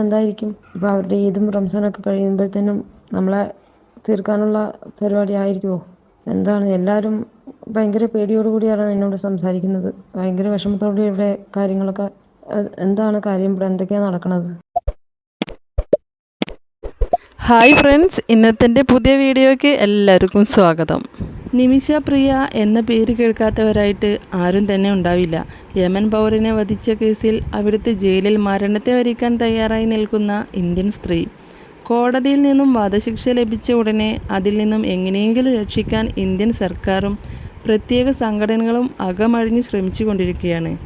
എന്തായിരിക്കും? ഇപ്പോൾ അവരുടെ ഈദും റംസാനൊക്കെ കഴിയുമ്പോഴത്തേനും നമ്മളെ തീർക്കാനുള്ള പരിപാടി ആയിരിക്കുമോ എന്താണ്? എല്ലാവരും ഭയങ്കര പേടിയോടുകൂടിയാണ് എന്നോട് സംസാരിക്കുന്നത്. ഭയങ്കര വിഷമത്തോടെ ഇവിടെ കാര്യങ്ങളൊക്കെ എന്താണ് കാര്യം? ഇവിടെ എന്തൊക്കെയാണ് നടക്കുന്നത് ഹായ് ഫ്രണ്ട്സ് ഇന്നത്തെ പുതിയ വീഡിയോയ്ക്ക് എല്ലാവർക്കും സ്വാഗതം. നിമിഷ പ്രിയ എന്ന പേര് കേൾക്കാത്തവരായിട്ട് ആരും തന്നെ ഉണ്ടാവില്ല. യമൻ പൗരനെ വധിച്ച കേസിൽ അവിടുത്തെ ജയിലിൽ മരണത്തെ വരിക്കാൻ തയ്യാറായി നിൽക്കുന്ന ഇന്ത്യൻ സ്ത്രീ. കോടതിയിൽ നിന്നും വധശിക്ഷ ലഭിച്ച ഉടനെ അതിൽ നിന്നും എങ്ങനെയെങ്കിലും രക്ഷിക്കാൻ ഇന്ത്യൻ സർക്കാരും പ്രത്യേക സംഘടനകളും അകമഴിഞ്ഞ് ശ്രമിച്ചുകൊണ്ടിരിക്കുകയാണ്.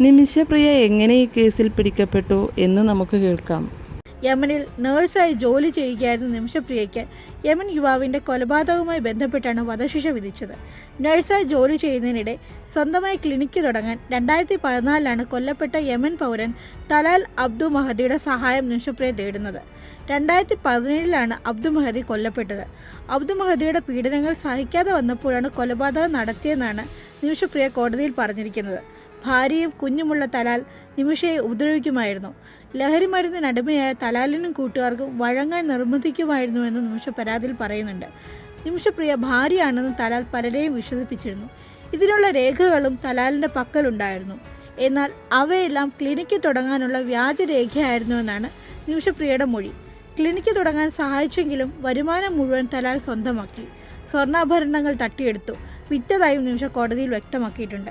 നിമിഷപ്രിയ എങ്ങനെ ഈ കേസിൽ പിടിക്കപ്പെട്ടു എന്ന് നമുക്ക് കേൾക്കാം. യമനിൽ നേഴ്സായി ജോലി ചെയ്യുകയായിരുന്ന നിമിഷപ്രിയയ്ക്ക് യമൻ യുവാവിന്റെ കൊലപാതകവുമായി ബന്ധപ്പെട്ടാണ് വധശിക്ഷ വിധിച്ചത്. നേഴ്സായി ജോലി ചെയ്യുന്നതിനിടെ സ്വന്തമായി ക്ലിനിക്ക് തുടങ്ങാൻ രണ്ടായിരത്തി പതിനാലിലാണ് കൊല്ലപ്പെട്ട യമൻ പൗരൻ തലാൽ അബ്ദു മഹദിയുടെ സഹായം നിമിഷപ്രിയ തേടുന്നത്. രണ്ടായിരത്തി പതിനേഴിലാണ് അബ്ദു മഹദി കൊല്ലപ്പെട്ടത്. അബ്ദു മഹദിയുടെ പീഡനങ്ങൾ സഹിക്കാതെ വന്നപ്പോഴാണ് കൊലപാതകം നടത്തിയെന്നാണ് നിമിഷപ്രിയ കോടതിയിൽ പറഞ്ഞിരിക്കുന്നത്. ഭാര്യയും കുഞ്ഞുമുള്ള തലാൽ നിമിഷയെ ഉപദ്രവിക്കുമായിരുന്നു. ലഹരി മരുന്നിനടിമയായ തലാലിനും കൂട്ടുകാർക്കും വഴങ്ങാൻ നിർബന്ധിക്കുമായിരുന്നുവെന്ന് നിമിഷ പരാതിയിൽ പറയുന്നുണ്ട്. നിമിഷപ്രിയ ഭാര്യയാണെന്ന് തലാൽ പലരെയും വിശ്വസിപ്പിച്ചിരുന്നു. ഇതിനുള്ള രേഖകളും തലാലിന്റെ പക്കലുണ്ടായിരുന്നു. എന്നാൽ അവയെല്ലാം ക്ലിനിക്ക് തുടങ്ങാനുള്ള വ്യാജരേഖയായിരുന്നുവെന്നാണ് നിമിഷപ്രിയയുടെ മൊഴി. ക്ലിനിക്ക് തുടങ്ങാൻ സഹായിച്ചെങ്കിലും വരുമാനം മുഴുവൻ തലാൽ സ്വന്തമാക്കി. സ്വർണാഭരണങ്ങൾ തട്ടിയെടുത്തു. വിറ്റതായും നിമിഷ കോടതിയിൽ വ്യക്തമാക്കിയിട്ടുണ്ട്.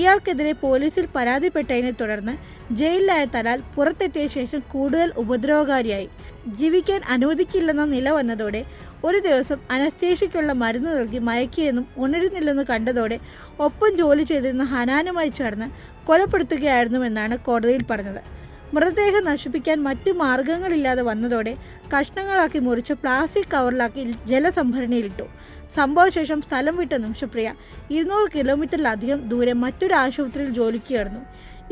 ഇയാൾക്കെതിരെ പോലീസിൽ പരാതിപ്പെട്ടതിനെ തുടർന്ന് ജയിലിലായ തലാൽ പുറത്തെത്തിയ ശേഷം കൂടുതൽ ഉപദ്രവകാരിയായി. ജീവിക്കാൻ അനുവദിക്കില്ലെന്ന നില വന്നതോടെ ഒരു ദിവസം അനസ്തേഷ്യയ്ക്കുള്ള മരുന്ന് നൽകി മയക്കിയെന്നും ഉണരുന്നില്ലെന്ന് കണ്ടതോടെ ഒപ്പം ജോലി ചെയ്തിരുന്ന ഹനാനുമായി ചേർന്ന് കൊലപ്പെടുത്തുകയായിരുന്നുവെന്നാണ് കോടതിയിൽ പറഞ്ഞത്. മൃതദേഹം നശിപ്പിക്കാൻ മറ്റു മാർഗങ്ങളില്ലാതെ വന്നതോടെ കഷ്ണങ്ങളാക്കി മുറിച്ച് പ്ലാസ്റ്റിക് കവറിലാക്കി ജലസംഭരണിയിലിട്ടു. സംഭവശേഷം സ്ഥലം വിട്ട നിമിഷപ്രിയ ഇരുന്നൂറ് കിലോമീറ്ററിലധികം ദൂരെ മറ്റൊരു ആശുപത്രിയിൽ ജോലിക്ക് ചേർന്നു.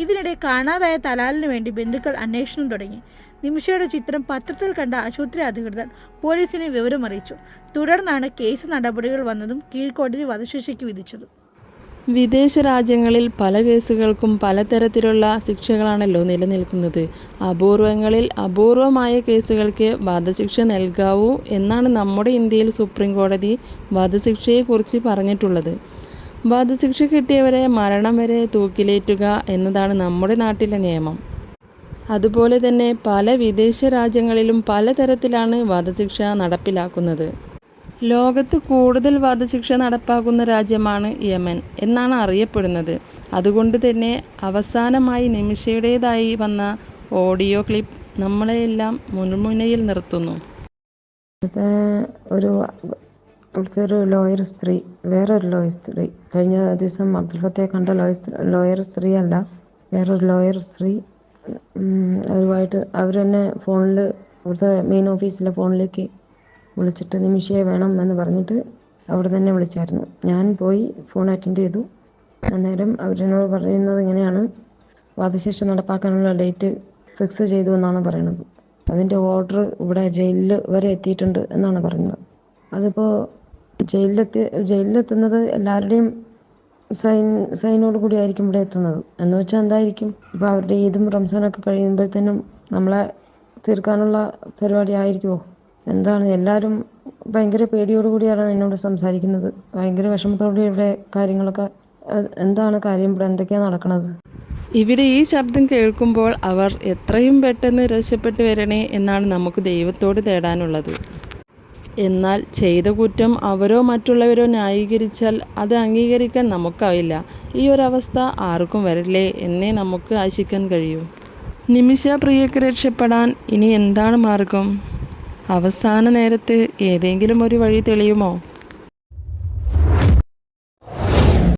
ഇതിനിടെ കാണാതായ തലാലിന് വേണ്ടി ബന്ധുക്കൾ അന്വേഷണം തുടങ്ങി. നിമിഷയുടെ ചിത്രം പത്രത്തിൽ കണ്ട ആശുപത്രി അധികൃതർ പോലീസിനെ വിവരമറിയിച്ചു. തുടർന്നാണ് കേസ് നടപടികൾ വന്നതും കീഴ്ക്കോടതി വധശിക്ഷയ്ക്ക് വിധിച്ചതും. വിദേശ രാജ്യങ്ങളിൽ പല കേസുകൾക്കും പലതരത്തിലുള്ള ശിക്ഷകളാണല്ലോ നിലനിൽക്കുന്നത്. അപൂർവങ്ങളിൽ അപൂർവമായ കേസുകൾക്ക് വധശിക്ഷ നൽകാവൂ എന്നാണ് നമ്മുടെ ഇന്ത്യയിൽ സുപ്രീം കോടതി വധശിക്ഷയെക്കുറിച്ച് പറഞ്ഞിട്ടുള്ളത്. വധശിക്ഷ കിട്ടിയവരെ മരണം വരെ തൂക്കിലേറ്റുക എന്നതാണ് നമ്മുടെ നാട്ടിലെ നിയമം. അതുപോലെ തന്നെ പല വിദേശ രാജ്യങ്ങളിലും പലതരത്തിലാണ് വധശിക്ഷ നടപ്പിലാക്കുന്നത്. ലോകത്ത് കൂടുതൽ വധശിക്ഷ നടപ്പാക്കുന്ന രാജ്യമാണ് യമൻ എന്നാണ് അറിയപ്പെടുന്നത്. അതുകൊണ്ട് തന്നെ അവസാനമായി നിമിഷയുടേതായി വന്ന ഓഡിയോ ക്ലിപ്പ് നമ്മളെയെല്ലാം മുൻമുനയിൽ നിർത്തുന്നു. ഒരു വിളിച്ചൊരു ലോയർ സ്ത്രീ വേറൊരു ലോയർ സ്ത്രീ. കഴിഞ്ഞ ദിവസം അബ്ദുൽ ഫത്തയെ കണ്ട ലോയർ ലോയർ സ്ത്രീ അല്ല വേറൊരു ലോയർ സ്ത്രീ. അവരുമായിട്ട് അവർ തന്നെ ഫോണിൽ ഇവിടുത്തെ മെയിൻ ഓഫീസിലെ ഫോണിലേക്ക് വിളിച്ചിട്ട് നിമിഷയെ വേണം എന്ന് പറഞ്ഞിട്ട് അവിടെ തന്നെ വിളിച്ചായിരുന്നു. ഞാൻ പോയി ഫോൺ അറ്റൻഡ് ചെയ്തു. അന്നേരം അവരെന്നോട് പറയുന്നത് ഇങ്ങനെയാണ്. വധശിക്ഷ നടപ്പാക്കാനുള്ള ഡേറ്റ് ഫിക്സ് ചെയ്തു എന്നാണ് പറയുന്നത് അതിന്റെ ഓർഡർ ഇവിടെ ജയിലിൽ വരെ എത്തിയിട്ടുണ്ട് എന്നാണ് പറയുന്നത്. അതിപ്പോൾ ജയിലിലെത്തി ജയിലിലെത്തുന്നത് എല്ലാവരുടെയും സൈൻ സൈനോട് കൂടി ആയിരിക്കും ഇവിടെ എത്തുന്നത്. എന്ന് വെച്ചാൽ എന്തായിരിക്കും? ഇപ്പോൾ അവരുടെ ഈദും റംസാനൊക്കെ കഴിയുമ്പോഴത്തേനും നമ്മളെ തീർക്കാനുള്ള പരിപാടി ആയിരിക്കുമോ എന്താണ്? എല്ലാവരും ഭയങ്കര പേടിയോടുകൂടിയാണ് എന്നോട് സംസാരിക്കുന്നത്. ഭയങ്കര വിഷമത്തോടെ ഇവിടെ കാര്യങ്ങളൊക്കെ എന്താണ് കാര്യം? ഇവിടെ എന്തൊക്കെയാണ് നടക്കുന്നത് ഇവിടെ ഈ ശബ്ദം കേൾക്കുമ്പോൾ അവർ എത്രയും പെട്ടെന്ന് രക്ഷപ്പെട്ടു വരണേ എന്നാണ് നമുക്ക് ദൈവത്തോട് തേടാനുള്ളത്. എന്നാൽ ചെയ്ത കുറ്റം അവരോ മറ്റുള്ളവരോ ന്യായീകരിച്ചാൽ അത് അംഗീകരിക്കാൻ നമുക്കാവില്ല ഈ ഒരവസ്ഥ ആർക്കും വരില്ലേ എന്നേ നമുക്ക് ആശിക്കാൻ കഴിയൂ. നിമിഷ പ്രിയക്ക് രക്ഷപ്പെടാൻ ഇനി എന്താണ് മാർഗം? അവസാന നേരത്ത് ഏതെങ്കിലും ഒരു വഴി തെളിയുമോ?